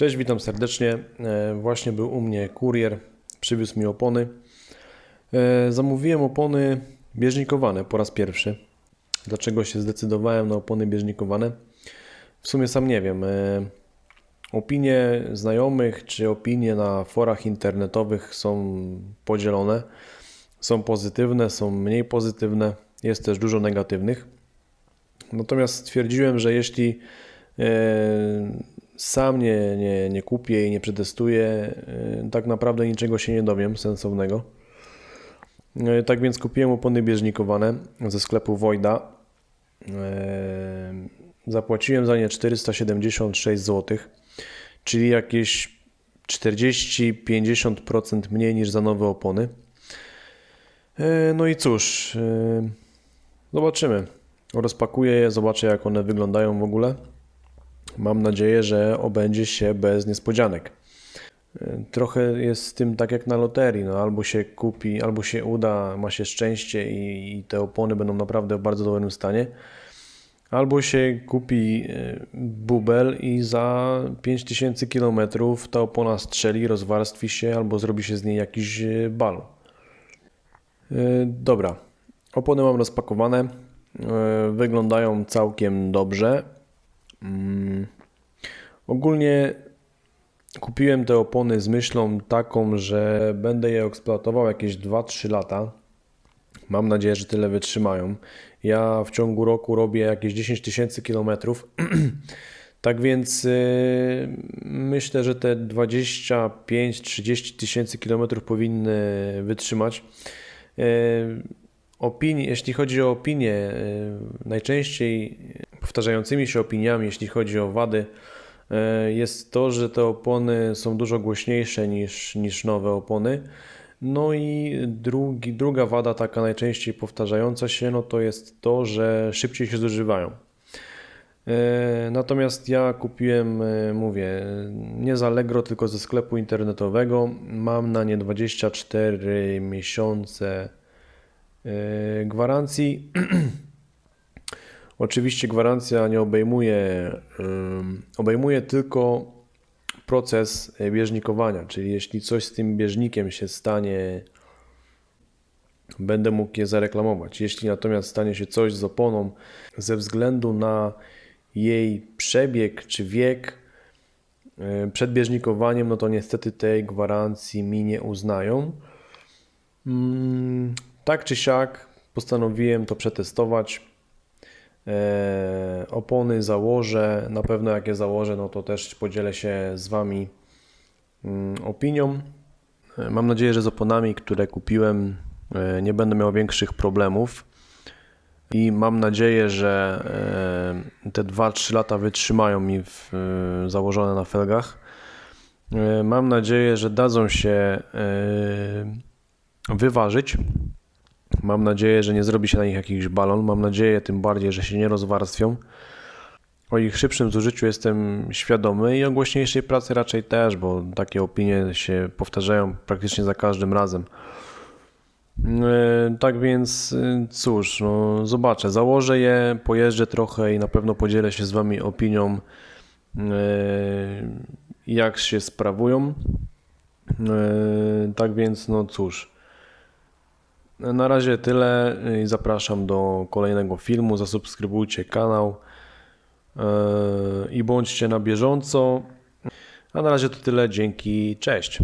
Cześć, witam serdecznie. E, Właśnie był u mnie kurier, przywiózł mi opony. E, Zamówiłem opony bieżnikowane po raz pierwszy. Dlaczego się zdecydowałem na opony bieżnikowane? W sumie sam nie wiem. E, Opinie znajomych czy opinie na forach internetowych są podzielone. Są pozytywne, są mniej pozytywne, jest też dużo negatywnych. Natomiast stwierdziłem, że jeśli sam nie, nie, nie kupię i nie przetestuję, e, tak naprawdę niczego się nie dowiem sensownego. E, Tak więc kupiłem opony bieżnikowane ze sklepu Wojda. E, Zapłaciłem za nie 476 zł, czyli jakieś 40-50% mniej niż za nowe opony. E, No i cóż, zobaczymy. Rozpakuję je, zobaczę jak one wyglądają w ogóle. Mam nadzieję, że obędzie się bez niespodzianek. E, Trochę jest z tym tak jak na loterii, no albo się kupi, albo się uda, ma się szczęście i, i te opony będą naprawdę w bardzo dobrym stanie. Albo się kupi e, bubel i za 5000 km ta opona strzeli, rozwarstwi się, albo zrobi się z niej jakiś e, balon. E, Dobra, opony mam rozpakowane. Wyglądają całkiem dobrze. Ogólnie kupiłem te opony z myślą taką, że będę je eksploatował jakieś 2-3 lata. Mam nadzieję, że tyle wytrzymają. Ja w ciągu roku robię jakieś 10 tysięcy kilometrów. Tak więc yy, myślę, że te 25-30 tysięcy kilometrów powinny wytrzymać. Yy, opinii, jeśli chodzi o opinie, yy, najczęściej powtarzającymi się opiniami, jeśli chodzi o wady, jest to, że te opony są dużo głośniejsze niż, niż nowe opony. No i drugi, druga wada, taka najczęściej powtarzająca się, no to jest to, że szybciej się zużywają. E, Natomiast ja kupiłem, e, mówię, nie z Allegro, tylko ze sklepu internetowego. Mam na nie 24 miesiące e, gwarancji. Oczywiście gwarancja nie obejmuje, obejmuje tylko proces e, bieżnikowania, czyli jeśli coś z tym bieżnikiem się stanie, będę mógł je zareklamować. Jeśli natomiast stanie się coś z oponą ze względu na jej przebieg czy wiek e, przed bieżnikowaniem, no to niestety tej gwarancji mi nie uznają. Mm, Tak czy siak postanowiłem to przetestować. E, Opony założę, na pewno jak je założę, no to też podzielę się z Wami mm, opinią. E, Mam nadzieję, że z oponami, które kupiłem, e, nie będę miał większych problemów. I mam nadzieję, że te 2-3 lata wytrzymają mi w, założone na felgach. Mam nadzieję, że dadzą się wyważyć. Mam nadzieję, że nie zrobi się na nich jakiś balon. Mam nadzieję tym bardziej, że się nie rozwarstwią. O ich szybszym zużyciu jestem świadomy i o głośniejszej pracy raczej też, bo takie opinie się powtarzają praktycznie za każdym razem. E, Tak więc e, cóż, no zobaczę, założę je, pojeżdżę trochę i na pewno podzielę się z Wami opinią, e, jak się sprawują. Tak więc, no cóż. Na razie tyle i zapraszam do kolejnego filmu. Zasubskrybujcie kanał e, i bądźcie na bieżąco. A na razie to tyle. Dzięki, cześć.